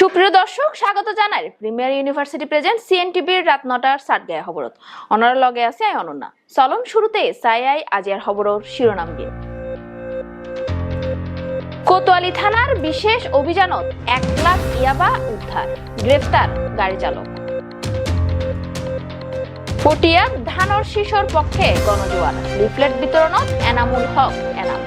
সুপ্রিয় দর্শক, স্বাগত জানাই প্রিমিয়ার ইউনিভার্সিটি প্রেজেন্ট সিএনটিভির রাত নটার সাতগায় খবরত। অনার লগে আছে আই অনন্যা। চলন শুরুতে সাই আই আজিয়ার খবরর শিরোনাম দিয়ে। কোতোয়ালি থানার বিশেষ অভিযানত এক লাখ ইয়াবা উদ্ধার গ্রেফতার গাড়ি চালক। পটিয়ার ধানর শিশোর পক্ষে গণজোয়ার লিফলেট বিতরণত এনামুল হক এনাম।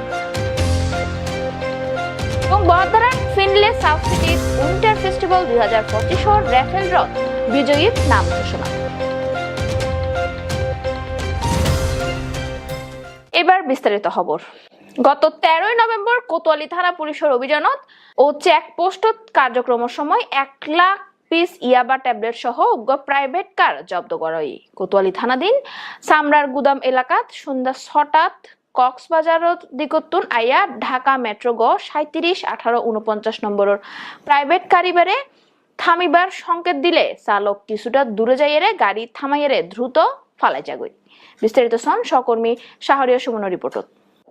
এবং বহদ্দারার ফিনলে সাউথ সিটির উইন্টার ফেস্টিভ্যাল দুই হাজার পঁচিশর র্যাফেল রথ বিজয়ীর নাম ঘোষণা। এবার বিস্তারিত খবর। গত তেরোই নভেম্বর কোতোয়ালি থানা পুলিশের অভিযানত ও চেকপোস্টত কার্যক্রমের সময় এক লাখ পিস ইয়াবা ট্যাবলেট সহ উগ্র প্রাইভেট কার জব্দ করা কোতোয়ালি থানাধীন সামরার গুদাম এলাকাত সন্ধ্যা ছটাত কক্সবাজারত দিগতুন আইয়া ঢাকা মেট্রো গ সাঁত্রিশ আঠারো উনপঞ্চাশ নম্বরের প্রাইভেট কারিবারে থামিবার সংকেত দিলে চালক কিছুটা দূরে যাইয়েরে গাড়ি থামাইয়েরে দ্রুত ফালাই যাগই বিস্তারিত সন সহকর্মী শাহরিয়া সুমন রিপোর্টত।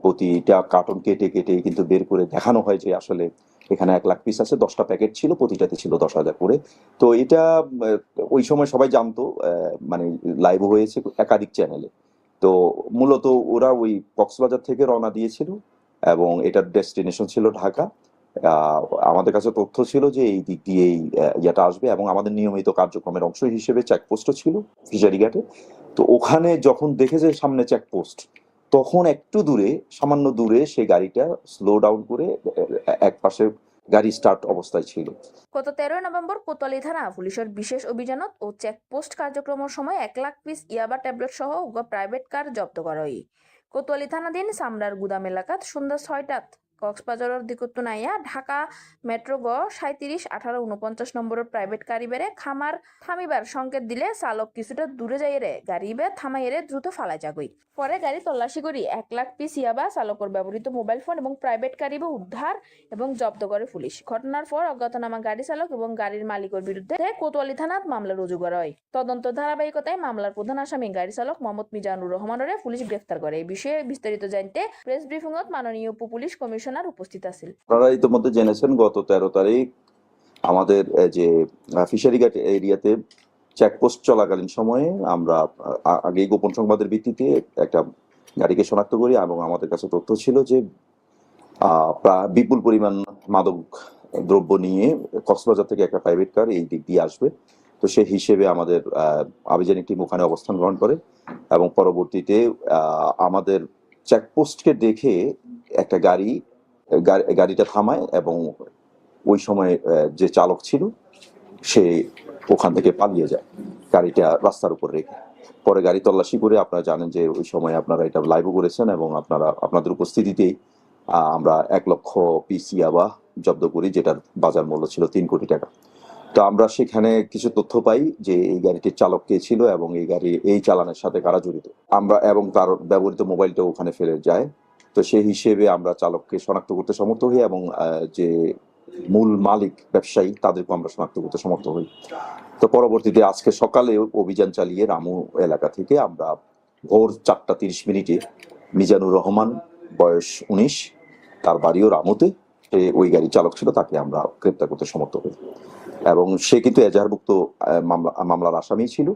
প্রতিটা কার্টন কেটে কেটে কিন্তু বের করে দেখানো হয় যে আসলে এখানে এক লাখ পিস আছে, দশটা প্যাকেট ছিল, প্রতিটাতে ছিল দশ হাজার করে। তো এটা ওই সময় সবাই জানতো মানে লাইভ হয়েছে একাধিক চ্যানেলে তো মূলত ওরা ওই কক্সবাজার থেকে রওনা দিয়েছিল এবং এটার ডেস্টিনেশন ছিল ঢাকা। আমাদের কাছে তথ্য ছিল যে এই দিক দিয়ে এই আহ, ইয়েটা আসবে এবং আমাদের নিয়মিত কার্যক্রমের অংশ হিসেবে চেকপোস্টও ছিল ফিশারি ঘাটে। তো ওখানে যখন দেখেছে সামনে চেকপোস্ট তখন একটু দূরে সামান্য দূরে সেই গাড়িটা স্লো ডাউন করে এক পাশে গাড়ি স্টার্ট অবস্থায় ছিল। গত তেরোই নভেম্বর কোতোয়ালি থানা পুলিশের বিশেষ অভিযানত ও চেকপোস্ট কার্যক্রমের সময় এক লাখ পিস ইয়াবা ট্যাবলেট সহ উগ্র প্রাইভেট কার জব্দ করা হয়। কোতোয়ালি থানাধীন সামরার গুদাম এলাকাত সন্ধ্যা ছয়টাত কক্সবাজারের দিকত্তু নাইয়া ঢাকা মেট্রো গ সাঁত্রিশ আঠারো উনপঞ্চাশ নম্বরের প্রাইভেট গাড়িবেরে খামার থামিবার সংকেত দিলে চালক কিছুটা দূরে যাইরে গাড়িবে থামাইরে দ্রুত ফালাই যাগই পরে গাড়ি তল্লাশি করি এক লাখ পিস ইয়াবা চালকের ব্যবহৃত মোবাইল ফোন এবং প্রাইভেট গাড়িবে উদ্ধার এবং জব্দ করে পুলিশ। ঘটনার পর অজ্ঞাতনামা গাড়ি চালক এবং গাড়ির মালিকের বিরুদ্ধে কোতোয়ালি থানাত মামলা রুজু করা হয়। তদন্ত ধারাবাহিকতায় মামলার প্রধান আসামি গাড়ি চালক মোহাম্মদ মিজানুর রহমানরে পুলিশ গ্রেফতার করে। এই বিষয়ে বিস্তারিত জানতে প্রেস ব্রিফিংত মাননীয় উপ পুলিশ কমিশনার উপস্থিত আছিল। আপনারা ইতিমধ্যে জেনেছেন, গত তেরো তারিখ আমাদের যে ফিশারি ঘাট এরিয়াতে চেকপোস্ট চলাকালীন সময়ে আমরা আগে গোপন সংবাদের ভিত্তিতে একটা গাড়িকে শনাক্ত করি এবং আমাদের কাছে তথ্য ছিল যে প্রায় বিপুল পরিমাণ মাদক দ্রব্য নিয়ে কক্সবাজার থেকে একটা প্রাইভেট কার এই দিক দিয়ে আসবে। তো সেই হিসেবে আমাদের আভিযানিক টিম ওখানে অবস্থান গ্রহণ করে এবং পরবর্তীতে আমাদের চেকপোস্টকে দেখে একটা গাড়ি- গাড়িটা থামায় এবং ওই সময় যে চালক ছিল, সে ওখান থেকে পালিয়ে যায় গাড়িটা রাস্তার উপর রেখে। পরে গাড়ি তল্লাশি করে আপনারা জানেন যে ওই সময় আপনারা এটা লাইভও করেছেন এবং আপনারা, আপনাদের উপস্থিতিতেই আমরা এক লক্ষ পিস ইয়াবা জব্দ করি, যেটার বাজার মূল্য ছিল তিন কোটি টাকা। তো আমরা সেখানে কিছু তথ্য পাই যে এই গাড়িটির চালক কে ছিল এবং এই গাড়ি, এই চালানের সাথে কারা জড়িত। আমরা এবং তার ব্যবহৃত মোবাইলটা ওখানে ফেলে যায়। তো সেই হিসেবে আমরা চালককে শনাক্ত করতে সমর্থ হই এবং যে মূল মালিক ব্যবসায়ী তাদেরকে আমরা শনাক্ত করতে সমর্থ হই। তো পরবর্তীতে আজকে সকালে অভিযান চালিয়ে রামু এলাকা থেকে আমরা ভোর চারটা তিরিশ মিনিটে মিজানুর রহমান, বয়স উনিশ, তার বাড়িও রামুতে। সে ওই গাড়ি চালক ছিল, তাকে আমরা গ্রেপ্তার করতে সমর্থ হই। এবং সে কিন্তু এজাহারভুক্ত মামলা, মামলার আসামি ছিল।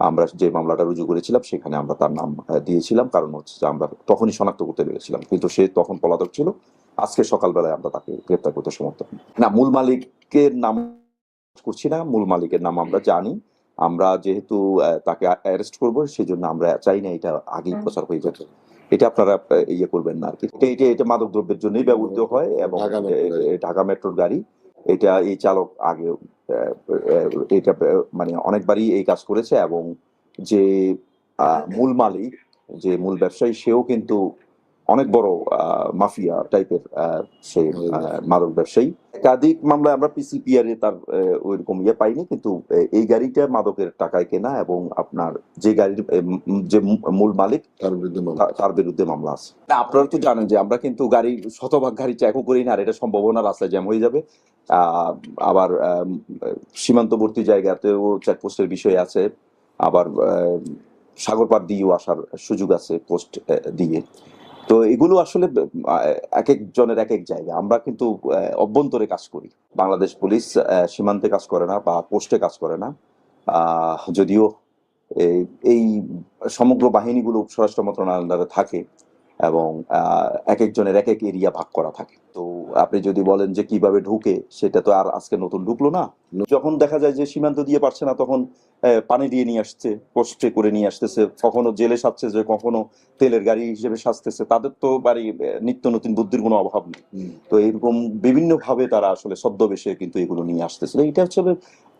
আমরা যে মামলাটা রুজু করেছিলাম সেখানে আমরা তার নাম দিয়েছিলাম। কারণ হচ্ছে যে আমরা তখনই শনাক্ত করতে পেরেছিলাম। কিন্তু সে তখন পলাতক ছিল। আজকে সকালবেলায় আমরা তাকে গ্রেপ্তার করতে সমর্থ না মূল মালিকের নাম করছি না। মূল মালিকের নাম আমরা জানি। আমরা যেহেতু তাকে অ্যারেস্ট করব সেজন্য আমরা চাই না এটা আগেই প্রচার হয়ে যাবে। এটা আপনারা ইয়ে করবেন না আর কি। এটা- এটা মাদক দ্রব্যের জন্যই ব্যবহৃত হয় এবং ঢাকা মেট্রোর গাড়ি। এটা এই চালক আগে এটা মানে অনেকবারই এই কাজ করেছে এবং যে আহ, মূল মালিক যে মূল ব্যবসায়ী সেও কিন্তু অনেক বড় মাফিয়া টাইপের সে মাদক ব্যবসায়ী। একাধিক মামলায় আমরা পিসিপিআর এ তার ওইরকম ইয়ে পাইনি কিন্তু এই গাড়িটা মাদকের টাকায় কেনা এবং আপনার যে গাড়ির যে মূল মালিক তার বিরুদ্ধে মামলা তার বিরুদ্ধে মামলা আছে। আপনারা তো জানেন যে আমরা কিন্তু গাড়ি শতভাগ গাড়ি চেকও করি না আর এটা সম্ভাবনা রাস্তায় জ্যাম হয়ে যাবে। আহ, আবার সীমান্তবর্তী জায়গাতেও চেকপোস্টের বিষয় আছে আবার আহ, সাগর দিয়েও আসার সুযোগ আছে পোস্ট দিয়ে। তো এগুলো আসলে আহ, এক একজনের এক এক জায়গা। আমরা কিন্তু অভ্যন্তরে কাজ করি। বাংলাদেশ পুলিশ সীমান্তে কাজ করে না বা পোস্টে কাজ করে না। যদিও এই- সমগ্র বাহিনীগুলো স্বরাষ্ট্র মন্ত্রণালয়ের আন্ডারে থাকে এবং এক একজনের এক এক এরিয়া ভাগ করা থাকে। তো আপনি যদি বলেন যে কীভাবে ঢুকে সেটা তো আর আজকে নতুন ঢুকলো না। যখন দেখা যায় যে সীমান্ত দিয়ে পারছে না তখন আহ, পানি দিয়ে নিয়ে আসছে কষ্টে করে নিয়ে আসতেছে। কখনো জেলে সাজছে যে কখনো তেলের গাড়ি হিসেবে সাজতেছে। তাদের তো বাড়ি নিত্য নতুন বুদ্ধির কোনো অভাব নেই। তো এরকম বিভিন্ন ভাবে তারা আসলে সদ্যবেশে কিন্তু এগুলো নিয়ে আসতেছে। এটা হচ্ছে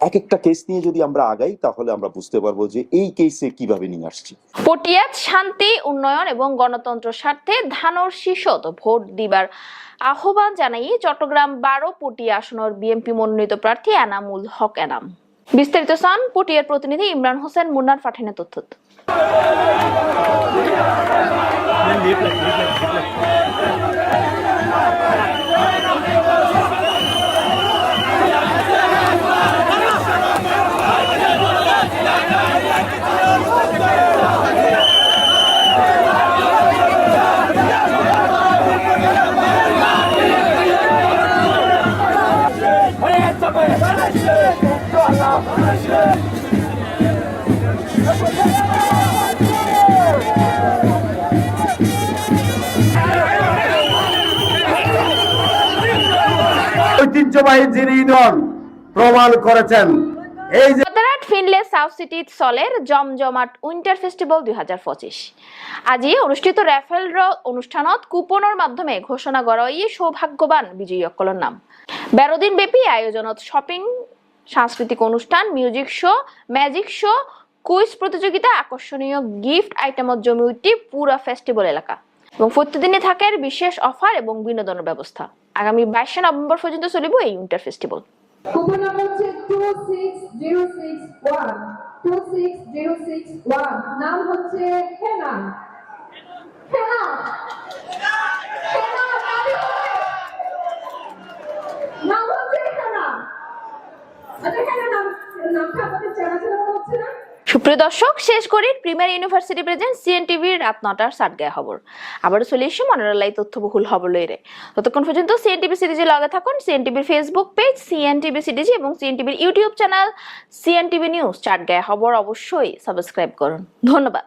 এক একটা কেস নিয়ে যদি আমরা আগাই, তাহলে আমরা বুঝতে পারব যে এই কেসে কীভাবে নিয়ে আসছি। পটিয়াত শান্তি, উন্নয়ন এবং গণতন্ত্র স্বার্থে ধানর শীর্ষত ভোট দিবার আহ্বান জানাই চট্টগ্রাম বারো পটিয়া আসনের বিএনপি মনোনীত প্রার্থী এনামুল হক এনাম। বিস্তারিত সান পটিয়ার প্রতিনিধি ইমরান হোসেন, মুন্নার পাঠানে তথ্য। ঐতিহ্যবাহী যিনি নন প্রমাণ করেছেন। এই যে ফিনলে সাউথ সিটি সলের জমজমাট উইন্টার ফেস্টিভেল দুই হাজার পঁচিশ। আজি অনুষ্ঠিত ৰেফেল অনুষ্ঠানত কুপনৰ মাধ্যমে ঘোষণা কৰা এই সৌভাগ্যবান বিজয়ীসকলৰ নাম। বাৰ ব্যাপী আয়োজনত শ্বপিং সাংস্কৃতিক অনুষ্ঠান, music show, magic show, quiz প্রতিযোগিতা, আকর্ষণীয় গিফট আইটেমত জমি উঠি পুরা ফেস্টিভ্যাল এলাকা। এবং প্রতিদিনই থাকে বিশেষ অফার এবং বিনোদনের ব্যবস্থা। আগামী বাইশে নভেম্বর পর্যন্ত চলিব এই উইন্টার ফেস্টিভ্যাল। কুপন নাম হচ্ছে two six zero six one two six zero six one নাম হচ্ছে হেনা হেনা নামই হবে। নাম হচ্ছে হেনা আচ্ছা হেনা নাম নামটা আপনাদের চেনা চেনা মনে হচ্ছে না সুপ্রিয় দর্শক, শেষ করি প্রিমিয়ার ইউনিভার্সিটি প্রেজেন্ট সিএনটিভির রাত নটার সাত গায়ে খবর। আবারও চলে এসে মনোরলাই তথ্যবহুল খবর লইরে ততক্ষণ পর্যন্ত সিএনটিভি সিরিজে লগে থাকুন। সিএনটিভির ফেসবুক পেজ সিএনটিভি সিরিজি এবং সিএনটিভির ইউটিউব চ্যানেল সিএনটিভি নিউজ চার গায়ে খবর অবশ্যই সাবস্ক্রাইব করুন। ধন্যবাদ।